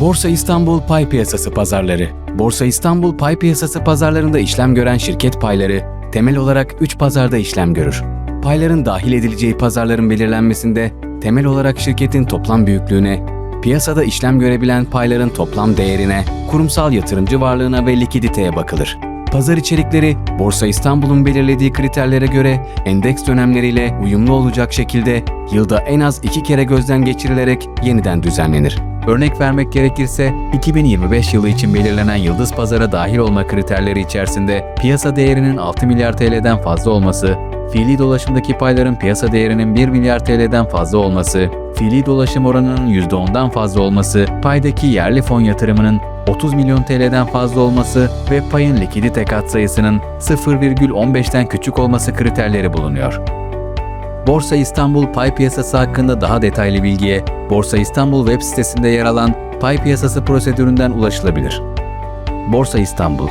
Borsa İstanbul Pay Piyasası Pazarları Borsa İstanbul Pay Piyasası pazarlarında işlem gören şirket payları temel olarak 3 pazarda işlem görür. Payların dahil edileceği pazarların belirlenmesinde temel olarak şirketin toplam büyüklüğüne, piyasada işlem görebilen payların toplam değerine, kurumsal yatırımcı varlığına ve likiditeye bakılır. Pazar içerikleri, Borsa İstanbul'un belirlediği kriterlere göre endeks dönemleriyle uyumlu olacak şekilde yılda en az iki kere gözden geçirilerek yeniden düzenlenir. Örnek vermek gerekirse 2025 yılı için belirlenen yıldız pazara dahil olma kriterleri içerisinde piyasa değerinin 6 milyar TL'den fazla olması, fiili dolaşımdaki payların piyasa değerinin 1 milyar TL'den fazla olması, fiili dolaşım oranının %10'dan fazla olması, paydaki yerli fon yatırımının 30 milyon TL'den fazla olması ve payın likidite katsayısının 0,15'ten küçük olması kriterleri bulunuyor. Borsa İstanbul pay piyasası hakkında daha detaylı bilgiye Borsa İstanbul web sitesinde yer alan pay piyasası prosedüründen ulaşılabilir. Borsa İstanbul